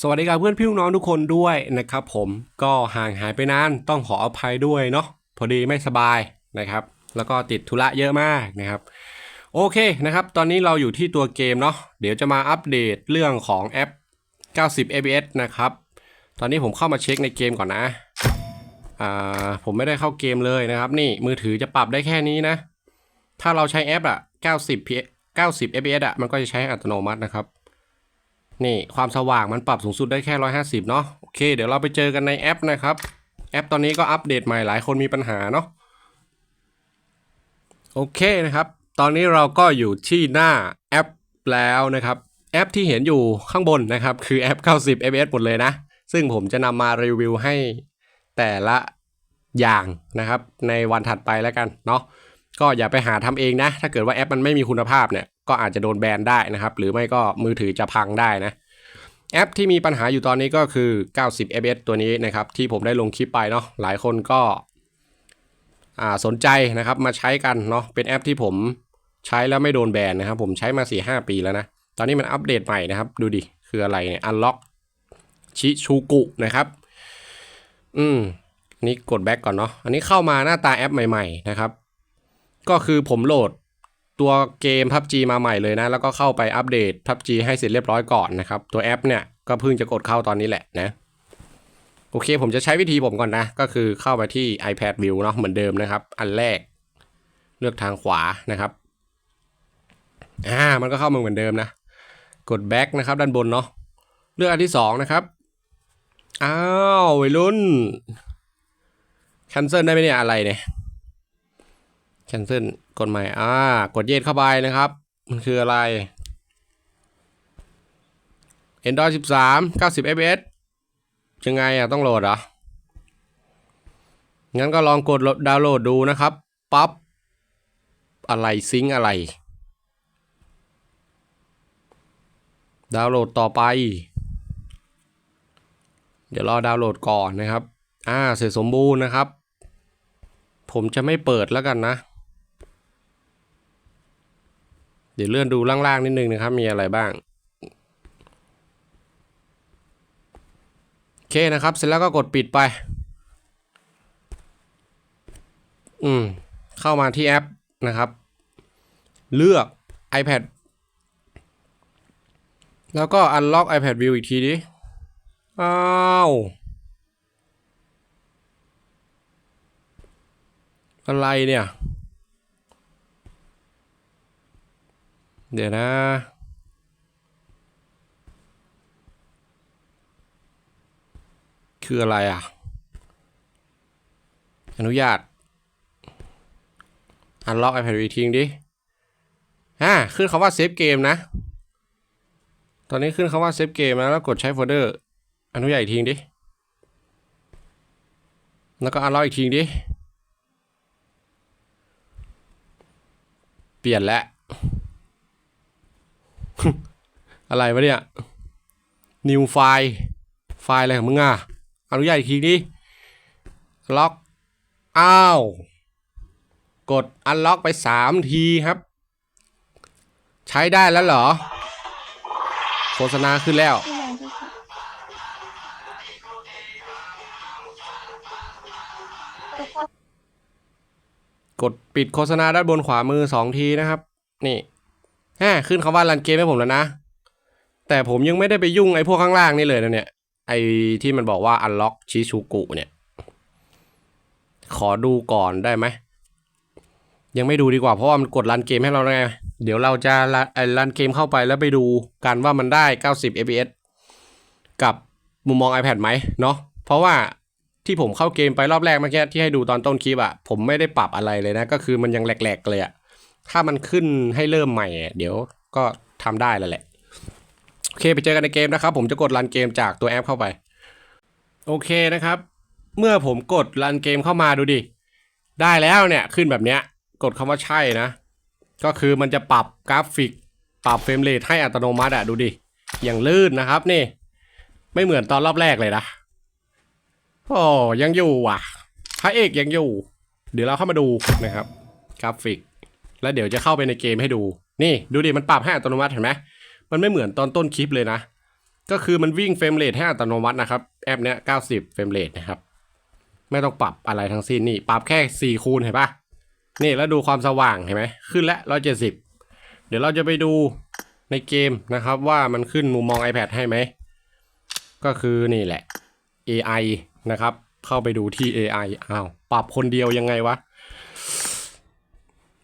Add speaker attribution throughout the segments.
Speaker 1: สวัสดีครับเพื่อนพี่น้องทุกคนด้วยนะครับผมก็ห่างหายไปนานต้องขออภัยด้วยเนาะพอดีไม่สบายนะครับ แล้วก็ติดธุระเยอะมากนะครับ โอเคนะครับ ตอนนี้เราอยู่ที่ตัวเกมเนาะเดี๋ยวจะมาอัปเดตเรื่องของแอป 90 ABS นะครับ ตอนนี้ผมเข้ามาเช็คในเกมก่อนนะอ่าผมไม่ได้เข้าเกมเลยนะครับ นี่มือถือจะปรับได้แค่นี้นะ ถ้าเราใช้แอปอะ90 P 90 ABS อะมันก็จะใช้อัตโนมัตินะครับ นี่ความสว่างมันปรับสูงสุดได้แค่ 150 เนาะโอเค เดี๋ยวเราไปเจอกันในแอปนะครับ แอปตอนนี้ก็อัปเดตใหม่หลายคนมีปัญหาเนาะโอเคนะครับ ตอนนี้เราก็อยู่ที่หน้าแอปแล้วนะครับ แอปที่เห็นอยู่ข้างบนนะครับ คือแอป 90 fps หมดเลยนะ ซึ่งผมจะนำมารีวิวให้แต่ละอย่างนะครับ ในวันถัดไปแล้วกันเนาะก็อย่าไปหาทำเองนะ ถ้าเกิดว่าแอปมันไม่มีคุณภาพเนี่ย ก็อาจจะโดนแบนได้นะครับ หรือไม่ก็มือถือจะพังได้นะแอปที่มีปัญหาอยู่ตอนนี้ก็คือ 90 fps ตัวนี้นะครับที่ผมได้ลงคลิปไปเนาะหลายคนก็สนใจนะครับมาใช้กันเนาะเป็นแอปที่ผมใช้แล้วไม่โดนแบนนะครับ ผมใช้มา 4-5 ปีแล้วนะ ตอนนี้มันอัปเดตใหม่นะครับ ดูดิ คืออะไรเนี่ย Unlock ชิชูกุนะครับ อืมอนนี้กดแบ็กก่อนเนาะอันนี้เข้ามาหน้าตาแอปใหม่ ๆ นะครับ ก็คือผมโหลด ตัวเกม PUBG มาใหม่เลยนะ แล้วก็เข้าไปอัปเดต PUBG ให้เสร็จเรียบร้อยก่อนนะครับ ตัวแอปเนี่ยก็เพิ่งจะกดเข้าตอนนี้แหละนะ โอเคผมจะใช้วิธีผมก่อนนะ ก็คือเข้าไปที่ iPad View เนาะเหมือนเดิมนะครับ อันแรก เลือกทางขวานะครับอ่ามันก็เข้ามาเหมือนเดิมนะ กด back นะครับด้านบนเนาะเลือกอันที่สองนะครับอ้าววัยรุ่น cancel ได้ไหมเนี่ยอะไรเนี่ย cancel กดใหม่อ่ากดเย็ดเข้าไปนะครับ มันคืออะไร Android 13 90 fps ยังไงอะต้องโหลดเหรอ งั้นก็ลองกดดาวน์โหลดดูนะครับ ปั๊บ อะไรซิงอะไร ดาวน์โหลดต่อไป เดี๋ยวรอดาวน์โหลดก่อนนะครับ อ่า เสร็จสมบูรณ์นะครับ ผมจะไม่เปิดแล้วกันนะ เดี๋ยวเลื่อนดูล่างๆนิดนึงนะครับ มีอะไรบ้างโอเคนะครับ เสร็จแล้วก็กดปิดไป อืม เข้ามาที่แอปนะครับ เลือก iPad แล้วก็ unlock iPad view อีกทีดิ อ้าวอะไรเนี่ย เดี๋ยวนะคืออะไรอะ อนุญาต unlock iPad อีกทีดิอ่าขึ้นคำว่าเซฟเกมนะ ตอนนี้ขึ้นคำว่าเซฟเกมแล้วกดใช้โฟลเดอร์ อนุญาตอีกทีดิ แล้วก็ unlock อีกทีดิ เปลี่ยนแล้ว อะไรวะเนี่ย new file ไฟล์อะไรของมึงอะอนุญาตอีกทีดิล็อก อ้าว กด unlock ไป3ทีครับ ใช้ได้แล้วเหรอ โฆษณาขึ้นแล้ว กดปิดโฆษณาด้านบนขวามือสองทีนะครับ นี่ ฮ่ขึ้นคำว่ารันเกมให้ผมแล้วนะ แต่ผมยังไม่ได้ไปยุ่งไอ้พวกข้างล่างนี่เลยนะเนี่ย ไอ้ที่มันบอกว่า unlock ชิชูกุเนี่ย ขอดูก่อนได้ไหม ยังไม่ดูดีกว่าเพราะว่ามันกดรันเกมให้เราไง เดี๋ยวเราจะรันไอ้รันเกมเข้าไปแล้วไปดูกันว่ามันได้ 90 fps กับมุมมอง iPad ไหมเนาะ เพราะว่าที่ผมเข้าเกมไปรอบแรกเมื่อกี้ที่ให้ดูตอนต้นคลิปอะผมไม่ได้ปรับอะไรเลยนะ ก็คือมันยังแหลกๆเลยอะ ถ้ามันขึ้นให้เริ่มใหม่ เดี๋ยวก็ทำได้แล้วแหละ โอเคไปเจอกันในเกมนะครับ ผมจะกดรันเกมจากตัวแอปเข้าไป โอเคนะครับ เมื่อผมกดรันเกมเข้ามาดูดิ ได้แล้วเนี่ยขึ้นแบบเนี้ย กดคำว่าใช่นะ ก็คือมันจะปรับกราฟิก ปรับเฟรมเรทให้อัตโนมัติอะดูดิ อย่างลื่นนะครับนี่ ไม่เหมือนตอนรอบแรกเลยนะโอ้ยังอยู่ว่ะพระเอกยังอยู่ เดี๋ยวเราเข้ามาดูนะครับกราฟิก แล้วเดี๋ยวจะเข้าไปในเกมให้ดู นี่ดูดิมันปรับให้อัตโนมัติเห็นไหมมันไม่เหมือนตอนต้นคลิปเลยนะ ก็คือมันวิ่งเฟรมเรทให้อัตโนมัตินะครับ แอปเนี้ย 90 เฟรมเรทนะครับ ไม่ต้องปรับอะไรทั้งสิ้นนี่ ปรับแค่ 4 คูณเห็นปะนี่แล้วดูความสว่างเห็นไหมขึ้นละ170 เดี๋ยวเราจะไปดูในเกมนะครับว่ามันขึ้นมุมมอง iPad ให้ไหม ก็คือนี่แหละ AI นะครับ เข้าไปดูที่ AI อ้าว ปรับคนเดียวยังไงวะ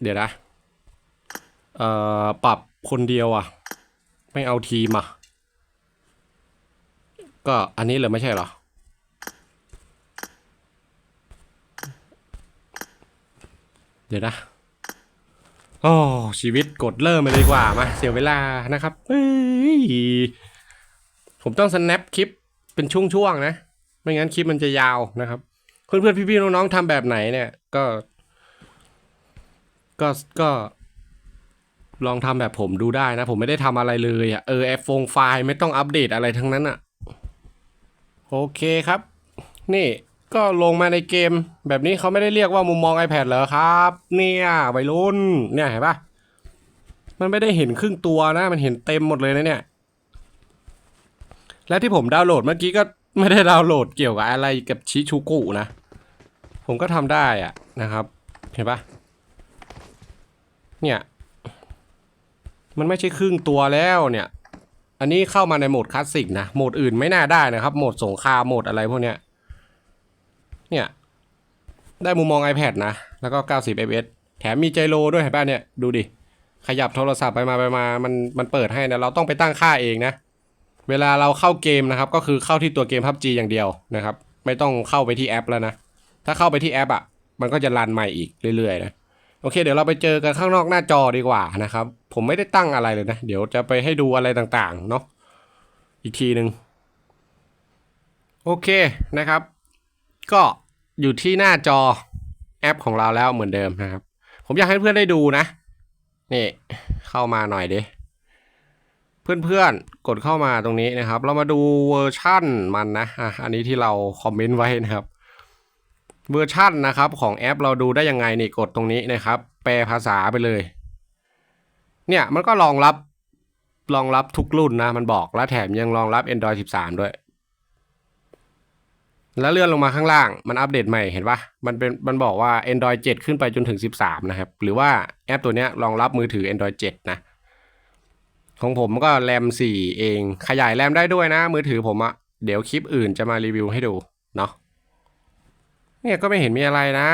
Speaker 1: เดี๋ยวนะ เอ่อปรับคนเดียวอะ ไม่เอาทีมอะ ก็อันนี้เลยไม่ใช่เหรอ เดี๋ยวนะโอ้ชีวิตกดเริ่มไปเลยดีกว่ามาเสียเวลานะครับผมต้อง snap คลิปเป็นช่วงๆนะ ไม่งั้นคลิปมันจะยาวนะครับ เพื่อนๆพี่ๆน้องๆทำแบบไหนเนี่ย ก็ ก็ก็ ลองทำแบบผมดูได้นะ ผมไม่ได้ทำอะไรเลยอะ่ะเออแอปฟงไฟล์ไม่ต้องอัปเดตอะไรทั้งนั้นอะ่ะโอเคครับ นี่ก็ลงมาในเกม แบบนี้เขาไม่ได้เรียกว่ามุมมอง iPad เหรอครับ เนี่ยวัยรุ่นเนี่ยเห็นปะมันไม่ได้เห็นครึ่งตัวนะ มันเห็นเต็มหมดเลยนะเนี่ย และที่ผมดาวน์โหลดเมื่อกี้ก็ไม่ได้ดาวน์โหลดเกี่ยวกับอะไรกับชิชูกุนะ ผมก็ทำได้อะนะครับ เห็นปะเนี่ย มันไม่ใช่ครึ่งตัวแล้วเนี่ย อันนี้เข้ามาในโหมดคลาสสิกนะ โหมดอื่นไม่น่าได้นะครับ โหมดสงครามโหมดอะไรพวกเนี้ย เนี่ย ได้มุมมอง iPad นะ แล้วก็ 90 fps แถมมีไจโรด้วยเห็นป่ะเนี่ย ดูดิ ขยับโทรศัพท์ไปมาไปมา มันมันเปิดให้นะ เราต้องไปตั้งค่าเองนะ เวลาเราเข้าเกมนะครับ ก็คือเข้าที่ตัวเกม PUBG อย่างเดียวนะครับ ไม่ต้องเข้าไปที่แอปแล้วนะ ถ้าเข้าไปที่แอปอะ มันก็จะรันใหม่อีกเรื่อยๆนะ โอเค เดี๋ยวเราไปเจอกันข้างนอกหน้าจอดีกว่านะครับ ผมไม่ได้ตั้งอะไรเลยนะ เดี๋ยวจะไปให้ดูอะไรต่างๆ เนาะอีกทีหนึ่งโอเคนะครับ ก็อยู่ที่หน้าจอแอปของเราแล้วเหมือนเดิมนะครับ ผมอยากให้เพื่อนได้ดูนะ นี่เข้ามาหน่อยดิเพื่อนๆกดเข้ามาตรงนี้นะครับ เรามาดูเวอร์ชั่นมันนะอะอันนี้ที่เราคอมเมนต์ไว้นะครับ เวอร์ชั่นนะครับของแอปเราดูได้ยังไงนี่กดตรงนี้นะครับ แปลภาษาไปเลย เนี่ยมันก็รองรับรองรับทุกรุ่นนะ มันบอกและแถมยังรองรับ Android 13 ด้วย แล้วเลื่อนลงมาข้างล่างมันอัปเดตใหม่เห็นปะมันเป็นมันบอกว่า Android 7 ขึ้นไปจนถึง 13 นะครับ หรือว่าแอปตัวเนี้ยรองรับมือถือ Android 7 นะ ของผมก็แรม 4 เองขยายแรมได้ด้วยนะ มือถือผมอะเดี๋ยวคลิปอื่นจะมารีวิวให้ดูเนาะ เนี่ยก็ไม่เห็นมีอะไรนะ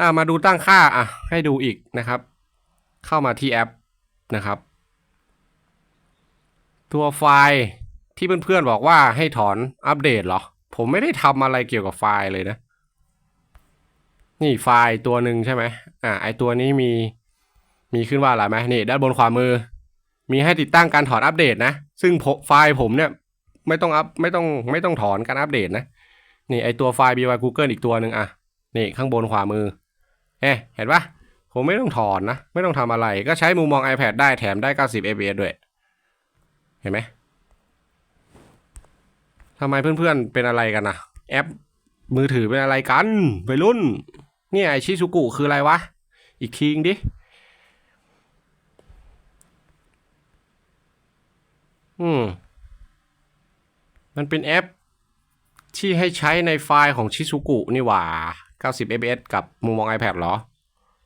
Speaker 1: อ่ามาดูตั้งค่าอะ ให้ดูอีกนะครับ เข้ามาที่แอปนะครับ ตัวไฟล์ที่เพื่อนๆบอกว่าให้ถอนอัปเดตเหรอ ผมไม่ได้ทำอะไรเกี่ยวกับไฟล์เลยนะ นี่ไฟล์ตัวหนึ่งใช่ไหมอ่าไอตัวนี้มีมีขึ้นว่าอะไรไหมนี่ด้านบนขวามือ มีให้ติดตั้งการถอนอัปเดตนะ ซึ่งไฟล์ผมเนี่ยไม่ต้องอัพไม่ต้องไม่ต้องถอนการอัปเดตนะ นี่ไอตัวไฟล์ by Google อีกตัวหนึ่งอะ นี่ข้างบนขวามือ เอ๊ะเห็นปะผมไม่ต้องถอนนะ ไม่ต้องทำอะไร ก็ใช้มุมมอง iPad ได้แถมได้ 90 fps ด้วย เห็นไหมทำไมเพื่อนๆ เป็นอะไรกันนะแอปมือถือเป็นอะไรกันวัยรุ่น เนี่ยไอชิซุกุคืออะไรวะ อีกทีงดิ อืม มันเป็นแอป ที่ให้ใช้ในไฟล์ของชิซุกุนี่หว่า 90 fps กับมุมมอง iPad เหรอ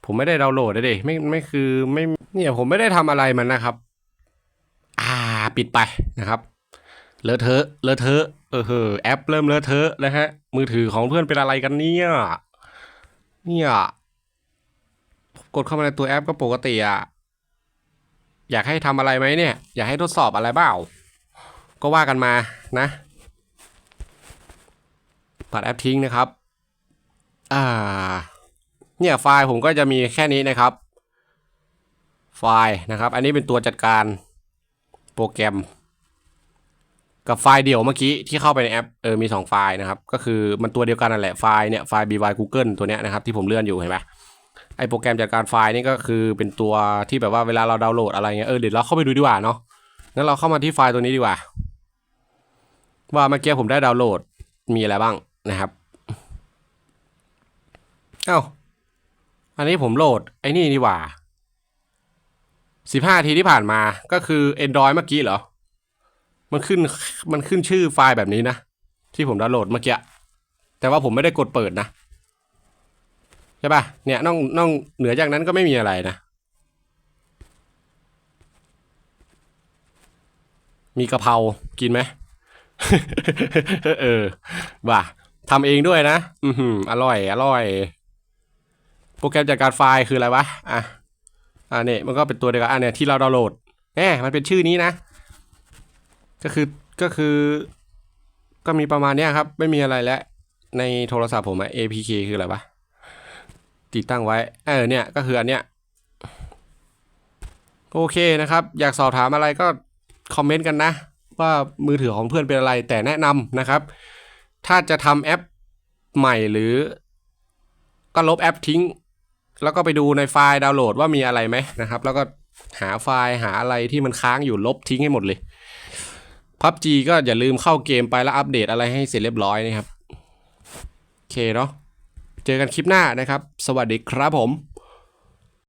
Speaker 1: ผมไม่ได้ดาวน์โหลดเลยดิไม่ไม่คือไม่เนี่ยผมไม่ได้ทำอะไรมันนะครับ อ่าปิดไปนะครับเลอะเทอะเลอะเทอะเออเฮอแอปเริ่มเลอะเทอะแล้วฮะ มือถือของเพื่อนเป็นอะไรกันเนี่ย เนี่ยกดเข้ามาในตัวแอปก็ปกติอะอยากให้ทำอะไรไหมเนี่ย อยากให้ทดสอบอะไรเปล่า ก็ว่ากันมานะ ตัดแอปทิ้งนะครับ อ่า เนี่ยไฟล์ผมก็จะมีแค่นี้นะครับ ไฟล์นะครับ อันนี้เป็นตัวจัดการโปรแกรม กับไฟล์เดี่ยวเมื่อกี้ที่เข้าไปในแอปเออมีสองไฟล์นะครับ ก็คือมันตัวเดียวกันนั่นแหละไฟล์เนี่ยไฟล์ by Google ตัวเนี้ยนะครับที่ผมเลื่อนอยู่เห็นไหมไอโปรแกรมจัดการไฟล์นี่ก็คือเป็นตัวที่แบบว่าเวลาเราดาวน์โหลดอะไรเงี้ยเออเดี๋ยวเราเข้าไปดูดีกว่าเนาะงั้นเราเข้ามาที่ไฟล์ตัวนี้ดีกว่า ว่าเมื่อกี้ผมได้ดาวน์โหลดมีอะไรบ้าง นะครับ เอ้า อันนี้ผมโหลด ไอ้นี่ดีกว่าสิบห้าทีที่ผ่านมาก็คือ Android เมื่อกี้เหรอ มันขึ้นมันขึ้นชื่อไฟล์แบบนี้นะ ที่ผมดาวน์โหลดเมื่อกี้ แต่ว่าผมไม่ได้กดเปิดนะ ใช่ป่ะ เนี่ยน้อกนอกเหนือจากนั้นก็ไม่มีอะไรนะ มีกะเพรา กินไหม เออว่ะ ทำเองด้วยนะ อือหืออร่อย อร่อย โปรแกรมจัดการไฟล์คืออะไรวะ อะ อ่าเนี่ยมันก็เป็นตัวเดียวกัน อะเนี่ยที่เราดาวน์โหลดแหมมันเป็นชื่อนี้นะ ก็คือ ก็คือ ก็มีประมาณเนี้ยครับ ไม่มีอะไรแล้ว ในโทรศัพท์ผมอะ APK คืออะไรวะ ติดตั้งไว้ เออ เนี่ย ก็คืออันเนี้ย โอเคนะครับ อยากสอบถามอะไรก็คอมเมนต์กันนะ ว่ามือถือของเพื่อนเป็นอะไร แต่แนะนำนะครับ ถ้าจะทำแอปใหม่หรือ ก็ลบแอปทิ้ง แล้วก็ไปดูในไฟล์ดาวน์โหลดว่ามีอะไรไหมนะครับ แล้วก็หาไฟล์หาอะไรที่มันค้างอยู่ลบทิ้งให้หมดเลยพับจีก็อย่าลืมเข้าเกมไปแล้วอัปเดตอะไรให้เสร็จเรียบร้อยนะครับ โอเคเนาะเจอกันคลิปหน้านะครับ สวัสดีครับผม